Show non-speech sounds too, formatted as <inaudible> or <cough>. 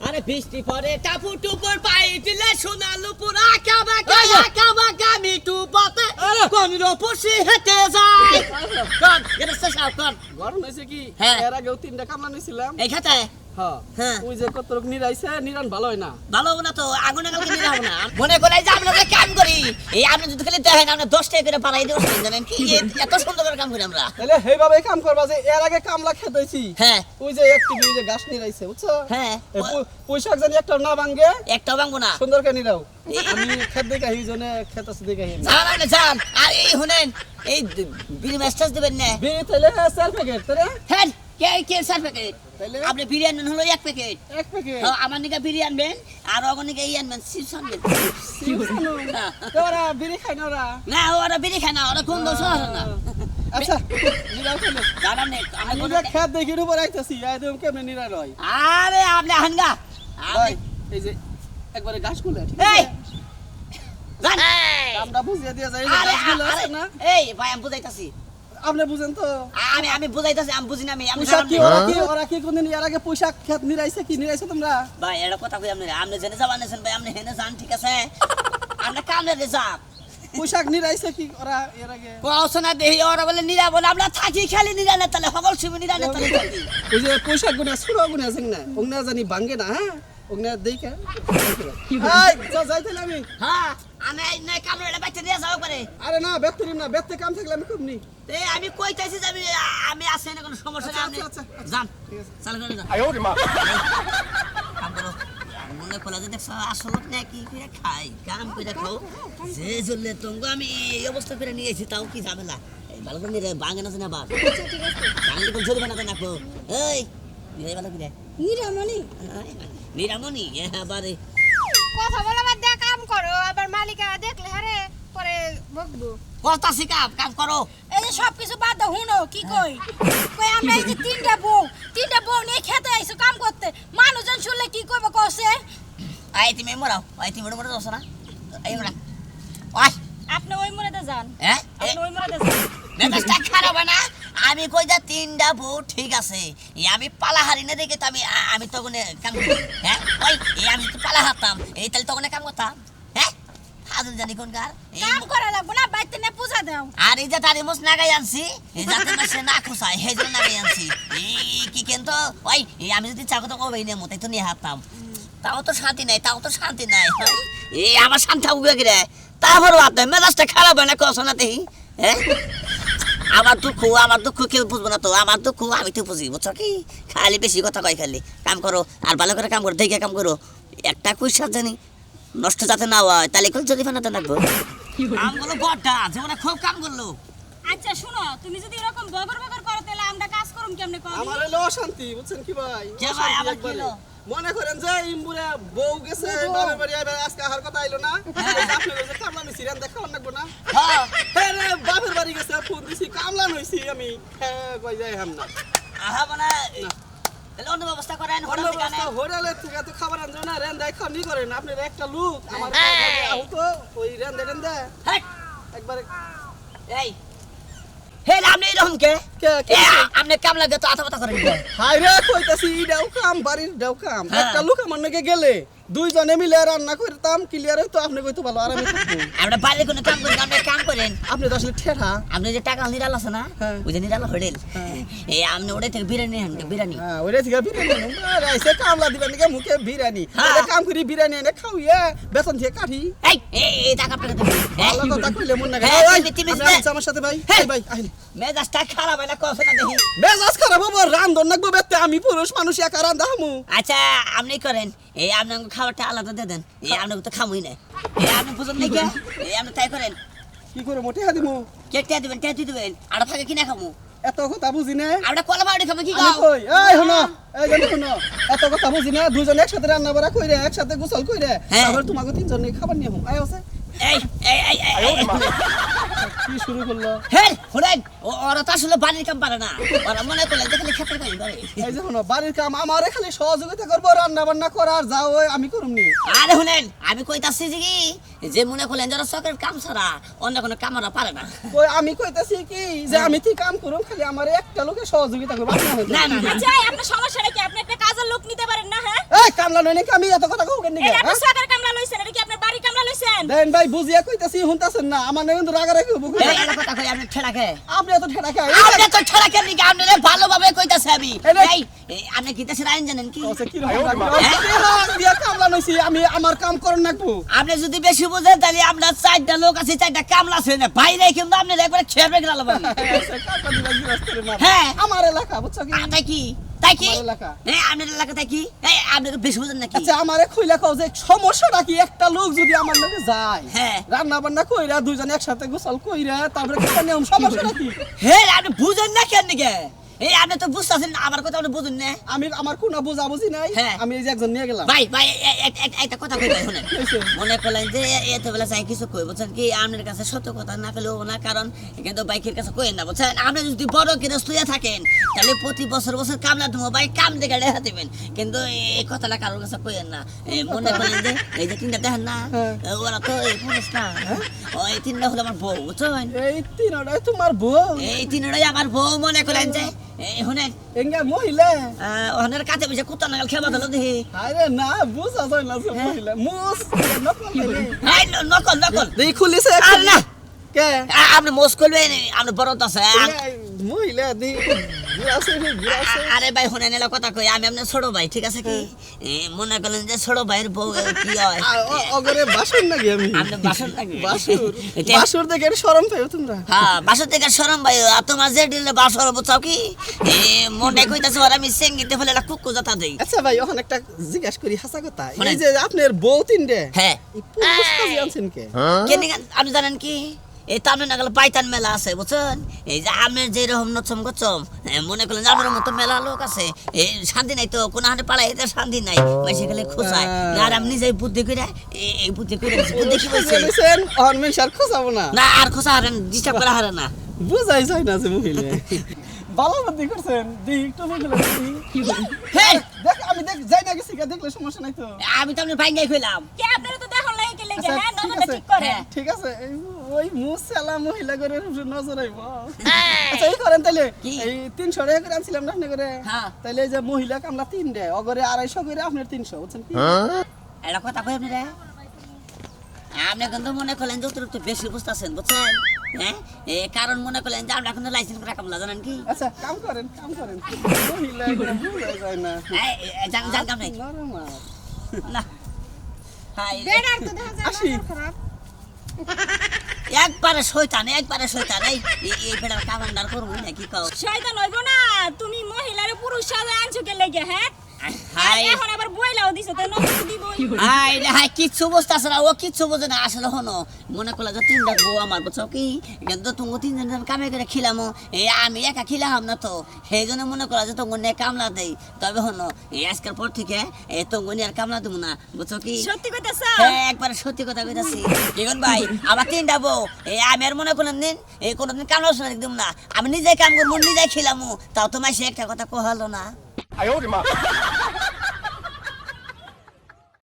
আরে বৃষ্টি পরে টাপু টুপুর পাই দিলে সোনালু পুরা কাবা কাবা কাবা কামি টুপতে আরে। কোন পুষি হেঁটে যায়? কোন? এটা শেষ আউট কোন? গরম হয়েছে কি? হ্যাঁ। এর আগেও তিনটা কামলা নিছিলাম এই খাতায় হ্যাঁ। হ্যাঁ। ওই যে কত রোগ নিরাইছে নিরান ভালো হয় না। ভালো হবে না তো আগুনে কালকে নিয়ে যাব না। মনে করে যে আমরা যে কাম করি এই আপনি যদি খালি দেখেন আমরা দশ টাকা করে পাড়াই দেবো জানেন কি? এত সুন্দর করে কাম করি আমরা। তাহলে সেইভাবে কাম করবা যে এর আগে কামলা খেতেছি হ্যাঁ। ওই যে একটি ওই যে গাছ নিরাইছে বুঝছ? হ্যাঁ। এই জানি একটা না ভাঙ্গে একটা ভাঙবো না। সুন্দর করে নিরাও। আমি খেত দেখে জন্য খেত আছে দেখে। যান আপনি আর এই শুনেন এই বিড়ি মেসেজ দেবেন না? বিড়ি তাইলে চার প্যাকেট তাইলে হ্যাঁ। কে কে স্যার প্যাকেট আপনি বিরিয়ানি হলো এক প্যাকেট এক প্যাকেট আমার নিকে বিরিয়ানি আনবেন আর আনবেন চিপস আনবেন হ্যাঁ। ওরা বিড়ি খায় না ওরা? না ওরা বিড়ি খায় না ওরা কোন দোষ না। আচ্ছা। আমি খেত দেখি উপর আইতাছি একদম কেমনে নিরা রয় আরে আপনি হানগা এই যে একবারে গাছগুলো ঠিক এই! আছে? আমরা বুঝিয়ে দিয়ে যাই গাছগুলো আছে না? এই ভাই আমি বুঝাইতাছি। আপনি বুঝেন তো। আমি আমি বুঝাইতাছি আমি বুঝি না আমি আমি পোশাক কি নে। ওরা কি ওরা কি কোনদিন এর আগে পোশাক খেত নিরাইছে কি নিরাইছে তোমরা? ভাই এটা কথা কই আপনি আপনি জেনে যাবেন নেছেন ভাই আপনি হেনে যান ঠিক আছে? আপনি কামলে রে যান। পোশাক নিরাইছে কি ওরা এর আগে? পড়াশোনা দেহি ওরা বলে নিরা বলে আমরা থাকি খালি নিরা না তাহলে সকল সুবি নিরা না তাহলে ওই যে পোশাক গুনা সুরা গুনা আছে না ওগনা জানি ভাঙ্গে না হ্যাঁ? ওগনা দেখে এই যা যাই তাহলে আমি। হ্যাঁ আমি এই নয় কামড়ে বাইতে নিয়ে যাও পারে। আরে না না ব্যস্ত কাম থাকলে আমি কমনি এই আমি কইতাছি যে আমি আমি আছে না কোনো সমস্যা আচ্ছা, আপনি আচ্ছা, আচ্ছা, যান। চালু করে যান কাম করো। মনে খোলা যে দেখছ আসলত না কি করে খাই কাম করে খাও। যে তঙ্গ আমি এই অবস্থা করে নিয়ে এসেছি তাও কি ঝামেলা? এই ভালো করে বাঙে না না বার বাঙালি কোন জরিমানা দেন নাকো এই এই ভালো করে। নিরামণি নিরামনি এবারে কথা বলা বাদ দিয়ে কাম করো আবার মালিকা দেখলে হারে পরে বকবো। কথা শিকাম কাম করো। এই যে সব কিছু বাদ দাও হুনো কি কই? কই আমরা এই যে তিনটা বউ তিনটা বউ নিয়ে খেতে আইছো কাম করতে। মানুষজন শুনলে কি কইবে কসে আই তুমি মরাও আই তুমি মরে যাও না এই মরা ওই আপনি ওই মরেতে যান। হ্যাঁ আপনি ওই মরেতে যান। মেজাজটা খারাপ না? আমি কই যা তিনটা বউ ঠিক আছে। আমি পালা হারি না দেখে তো আমি আমি তখন কাম হ্যাঁ? ওই আমি তো পালা হারতাম। এই তাহলে তখন কাম করতাম হ্যাঁ? ফাজল জানি কোন কার? কাম করা লাগবো না বাইতে নে পূজা দাও। আর এই যে তারি মোস নাগাই আনছি এই যাতে না সে না খুশায় সেই জন্য নাগাই আনছি। এই কি কিন্তু ওই এই আমি যদি চাকো তো কবেই নেমো তাই তো নিয়ে হারতাম তাও তো শান্তি নাই তাও তো শান্তি নাই? এই আমার শান্তি থাকবে কি রে তারপরও আপনার মেজাজটা খারাপ হয় না কস না দেখি হ্যাঁ? আমার দুঃখ আমার দুঃখ কেউ বুঝব না তো আমার দুঃখ আমি তো বুঝি বুঝছ কি? খালি বেশি কথা কয় খালি। কাম করো আর ভালো করে কাম করো দেখে কাম করো। একটা পয়সা জানি নষ্ট যাতে না হয় তাহলে কোন জরিমানাতে কাম করল বড়টা জীবনে খুব কাম করল। আচ্ছা শুনো তুমি যদি এরকম বগর বগর করো তাহলে আমরা কাজ করুম কেমনে করি আমার হলো অশান্তি বুঝছেন কি ভাই? কে ভাই, আবার কি হলো? মনে করেন যে ইমবুরে বউ গেছে বাবার বাড়ি আইবার আজকে আহার কথা আইলো না। এই যে আপনি বলছেন কামলা নিছি রান দেখা লাগবো না। হ্যাঁ। হ্যাঁ রে বাপের বাড়ি গেছে ফোন দিছি কামলা নইছি আমি। হ্যাঁ কই যাই হাম না। আহা মানে তাহলে অন্য ব্যবস্থা করেন অন্য হোটেল থেকে ব্যবস্থা আনেন। থেকে তো খাবার আনছো না রেন দেয় খানি করেন আপনি একটা লোক আমার এই। আহু তো ওই রেন দে। হেট, একবারে এই হে আপনি এরকম কে? আপনি কাম লাগে তো আতা পাতা করেন? হাই রে কইতাছি ইডাও কাম বাড়ির ডাও কাম হ্যাঁ। একটা লোক আমার নাকি গেলে দুইজনে মিলে রান্না করতাম ক্লিয়ার তো আপনি কইতো ভালো আর আমি আমরা বাইরে কোনো কাম করেন আপনি কাম করেন। আপনি তো আসলে ঠেঠা। আপনি যে টাকা নিরাল আছে না হ্যাঁ। ওই যে নিরাল হোটেল। হ্যাঁ। আপনি ওটাই থেকে বিরিয়ানি আনেন বিরিয়ানি। হ্যাঁ থেকে বিরিয়ানি রাইসে কামলা দিবেন নাকি মুখে বিরিয়ানি। হ্যাঁ। কাম করি বিরিয়ানি এনে খাওয়াইয়া বেতন দিয়ে কাটি। এই এই টাকা দেবো। ভালো কথা কইলে মন না হ্যাঁ, ওই তুমি- তুমি আমি যে- আসছি আমার সাথে ভাই। হ্যাঁ। ভাই আহিলে মেজাজটা খারাপ হয় না কখন না দেখি। মেজাজ খারাপ হব রান্ধন নাকবো বেতে আমি পুরুষ মানুষ একা রান্ধা হামু। আচ্ছা আপনি করেন। এই আপনার খাবারটা আলাদা দিয়ে দেন। এই আপনাকে তো খামুই না। এই আপনি বুঝুন এই আপনি তাই করেন। কি করে মোটে হাদিমু? কেক টিয়া দিবেন টিয়া দিবেন। আর ফাঁকে কিনে খামু? এত কথা বুঝি না? আমরা কলা বাড়ি খাব কি আমি এই শোনো এই জানি শোনো এত কথা বুঝি না? দুজন একসাথে রান্না বাড়া কইরে একসাথে গোসল কইরে হ্যাঁ। তারপর তোমাকে তিনজনে খাবার নিয়ে আয় আছে এই এই এই এই, এই। কি শুরু করল? হে শুনেন ওরা তো আসলে বাড়ির কাম পারে না। ওরা মনে করলে দেখলে ক্ষেত্রে কাজ করে এই যে শোনো বাড়ির কাম আমারে খালি সহযোগিতা করব রান্না বান্না করার যাও আমি করুম নি। আরে শুনেন আমি কইতাছি যে কি যে মনে করলেন যারা চকের কাম ছাড়া অন্য কোনো কাম ওরা পারে না। কই আমি কইতাছি কি যে আমি ঠিক কাম করুম খালি আমারে একটা লোকে সহযোগিতা করব না না না আচ্ছা আপনার সমস্যাটা কি? আপনি একটা কাজের লোক নিতে পারেন না হ্যাঁ? এই কামলা নয় নাকি আমি এত কথা কও কেন এটা আপনি হ্যাঁ? কামলা লইছেন এটা কি দেন। ভাই বুঝিয়া কইতাছি হুনতাছেন না? আমার নাম কিন্তু রাগা রাখি বুকুল এই কথা কই আপনি ঠেলা খেয়ে আপনি এত ঠেড়া খায় আপনি তো ঠেলা খেয়ে নিকে? আপনি রে ভালোভাবে কইতাছে আমি। এই- আপনি কি দেশের আইন জানেন কি কি দিয়া কামলা নইছি আমি আমার কাম করন নাকবো আপনি যদি বেশি বুঝেন তাহলে আপনার চারটা লোক আছে চারটা কামলা আছে না বাইরে কিন্তু আপনি একবারে খেয়ে গেলাম মার হ্যাঁ। আমার এলাকা বুঝছ কি? আ, তাই কি? তাই কি। এই আপনার এলাকা তাই কি? এই আপনি বেশি বুঝেন নাকি? আচ্ছা আমারে খুইলা কও যে সমস্যাটা কি? একটা লোক যদি আমার লগে যায় হ্যাঁ। রান্না বান্না কইরা দুইজন একসাথে গোসল কইরা তারপরে কি নিয়ম সমস্যাটা কি? হে আপনি বুঝেন না কেন নিকে? এই আপনি তো বুঝতেছেন আমার কথা আপনি বুঝুন না। আমি আমার কোনো বোঝা বুঝি নাই। হ্যাঁ। আমি এই যে একজন নিয়ে গেলাম। ভাই ভাই একটা কথা কই শুনেন। মনে করলেন যে এত বেলা চাই কিছু কই বুঝছেন কি? আপনার কাছে সত্য কথা না পেলেও না কারণ কিন্তু বাইকের কাছে কই না বুঝছেন? আপনি যদি বড় গৃহস্থ হয়ে থাকেন তাহলে প্রতি বছর বছর কামলা দেবো ভাই কাম দেখে রেখা দিবেন। কিন্তু এই কথাটা কারোর কাছে কইেন না। মনে করলেন যে এই যে তিনটা দেখেন না হ্যাঁ। ওরা তো এই পুরুষ না। ওই তিনটা হলো আমার বউ বুঝছেন এই তিনটাই তোমার বউ? এই তিনটাই আমার বউ মনে করলেন যে এই শুনেন এঙ্গা মহিলা? ওনার কাছে বসে কুত্তা নাগাল খেবা দিল দেখি। আরে না বুঝা যায় না হ্যাঁ। মহিলা। মুস নকল নকল নকল। দেখি খুলিছে আর না। কে? আপনি মোস করবেন আপনি বড় আছে। মহিলা দি আরে ভাই শুনে নিলে কথা কই আমি আপনার ছোট ভাই ঠিক আছে কি? মনে করলেন যে ছোট ভাইয়ের বউ কি হয়? অগরে বাসুর নাকি আমি? আপনি নাকি? বাসুর। <laughs> বাসুর শরম তোমরা। হ্যাঁ বাসন থেকে সরম ভাই আর তোমার যে দিলে বাসর বুঝাও কি? মনে কইতাছে ওরা আমি সেঙ্গিতে ফেলে একটা কুকুর জাতা দেই। আচ্ছা ভাই ওখানে একটা জিজ্ঞাস করি হাসা কথা। এই যে আপনার বউ তিনটে হ্যাঁ। পুরুষ কাজে আনছেন কে? কেন আপনি জানেন কি? এই তো আপনার পাইতান মেলা আছে বুঝছেন? এই যে আপনার যে রকম নচম গচম মনে করলেন মতো মেলা লোক আছে। এই শান্তি নাই তো কোন হাতে পাড়ায় এতে শান্তি নাই। বেশি গেলে খোঁচায়। হ্যাঁ। আর আপনি যে বুদ্ধি করে এই- বুদ্ধি করে বুদ্ধি কি বলছে বলেছেন? না। না আর খোঁচা হারেন ডিস্টার্ব করা হারে না। বুঝাই যায় না যে মহিলা। ভালো বুদ্ধি করছেন। একটু দেখ আমি দেখ যাই না গেছি দেখলে সমস্যা নাই তো। আমি তো আপনি ভাঙ্গাই কইলাম কে আপনারা তো লাগে কে লেগে আচ্ছা, হ্যাঁ ঠিক আছে। ঠিক করে। হ্যাঁ। ঠিক আছে এই ওই মুসালা মহিলা করে নজর আইব। আচ্ছা এই করেন তাইলে? এই তিনশো টাকা করে আনছিলাম না আপনি করে হ্যাঁ। তাইলে এই যে মহিলা কামলা অগরে আড়াইশো করে আপনার তিনশো বুঝছেন কি? এটা কথা কই আপনি রে আপনি কিন্তু মনে করলেন যে অতিরিক্ত বেশি বুঝতেছেন বুঝছেন? হ্যাঁ? এ কারণ মনে করলেন যে আমরা কিন্তু লাইসেন্স করা কামলা জানেন কি? আচ্ছা কাম করেন কাম করেন। মহিলা যায় না। এই, এই, জান জান কাম নাই না। হাই বেড়ার তো দেখা যায় খারাপ। একবারে শয়তান একবারে শয়তান। এই, এই- বেটার কামান্ডার করব না কি কও? শয়তান হইব না, তুমি মহিলারে পুরুষ সাজে আনছো কে লেগে হ্যাঁ? এখন আবার বইলাও দিছো তো নজর দিবই হাই রে হাই কিচ্ছু বুঝতেছে না ও কিচ্ছু বোঝে না আসলে হনো মনে করলে যে তিনটা বউ আমার বুঝছ কি? কিন্তু তুমি তিনজন জন কামে করে খিলামো এই আমি একা খিলাম না তো সেই জন্য মনে করলা যে তোমার নিয়ে কামলা দেই। তবে হনো এই আজকের পর থেকে তোমার নিয়ে আর কামলা দেবো না বুঝছ কি? সত্যি কইতাছ? হ্যাঁ একবার সত্যি কথা কইতাছি। দেখুন ভাই আমার তিনটা বউ এই আমি আর মনে করলেন দিন এই কোনোদিন কামড়া শোনা একদম না আমি নিজে কাম করব নিজে খিলামু তাও তোমার সে একটা কথা কোহালো না। 哎呦我的妈！